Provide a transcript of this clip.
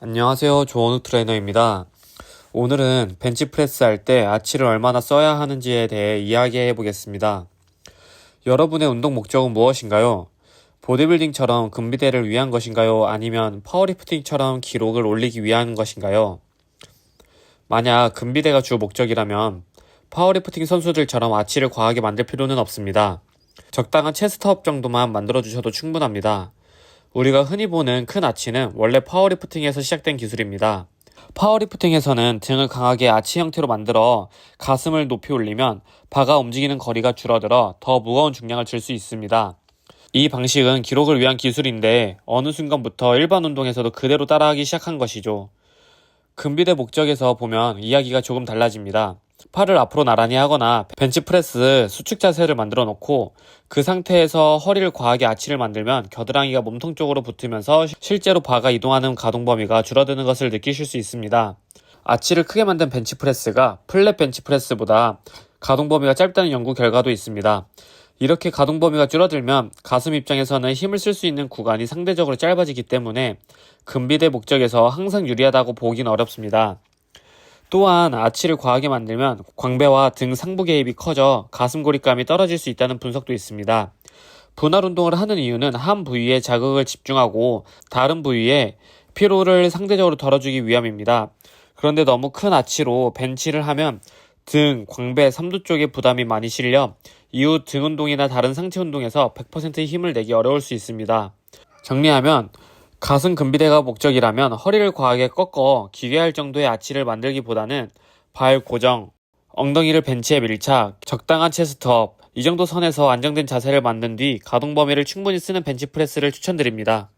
안녕하세요. 조원우 트레이너입니다. 오늘은 벤치프레스 할 때 아치를 얼마나 써야 하는지에 대해 이야기해 보겠습니다. 여러분의 운동 목적은 무엇인가요? 보디빌딩처럼 근비대를 위한 것인가요? 아니면 파워리프팅처럼 기록을 올리기 위한 것인가요? 만약 근비대가 주 목적이라면 파워리프팅 선수들처럼 아치를 과하게 만들 필요는 없습니다. 적당한 체스트업 정도만 만들어 주셔도 충분합니다. 우리가 흔히 보는 큰 아치는 원래 파워리프팅에서 시작된 기술입니다. 파워리프팅에서는 등을 강하게 아치 형태로 만들어 가슴을 높이 올리면 바가 움직이는 거리가 줄어들어 더 무거운 중량을 들수 있습니다. 이 방식은 기록을 위한 기술인데 어느 순간부터 일반 운동에서도 그대로 따라하기 시작한 것이죠. 근비대 목적에서 보면 이야기가 조금 달라집니다. 팔을 앞으로 나란히 하거나 벤치프레스 수축 자세를 만들어 놓고 그 상태에서 허리를 과하게 아치를 만들면 겨드랑이가 몸통 쪽으로 붙으면서 실제로 바가 이동하는 가동 범위가 줄어드는 것을 느끼실 수 있습니다. 아치를 크게 만든 벤치프레스가 플랫 벤치프레스보다 가동 범위가 짧다는 연구 결과도 있습니다. 이렇게 가동 범위가 줄어들면 가슴 입장에서는 힘을 쓸 수 있는 구간이 상대적으로 짧아지기 때문에 근비대 목적에서 항상 유리하다고 보긴 어렵습니다. 또한 아치를 과하게 만들면 광배와 등 상부 개입이 커져 가슴 고립감이 떨어질 수 있다는 분석도 있습니다. 분할 운동을 하는 이유는 한 부위에 자극을 집중하고 다른 부위에 피로를 상대적으로 덜어주기 위함입니다. 그런데 너무 큰 아치로 벤치를 하면 등, 광배, 삼두 쪽에 부담이 많이 실려 이후 등 운동이나 다른 상체 운동에서 100%의 힘을 내기 어려울 수 있습니다. 정리하면 가슴 근비대가 목적이라면 허리를 과하게 꺾어 기괴할 정도의 아치를 만들기보다는 발 고정, 엉덩이를 벤치에 밀착, 적당한 체스트업, 이 정도 선에서 안정된 자세를 만든 뒤 가동 범위를 충분히 쓰는 벤치프레스를 추천드립니다.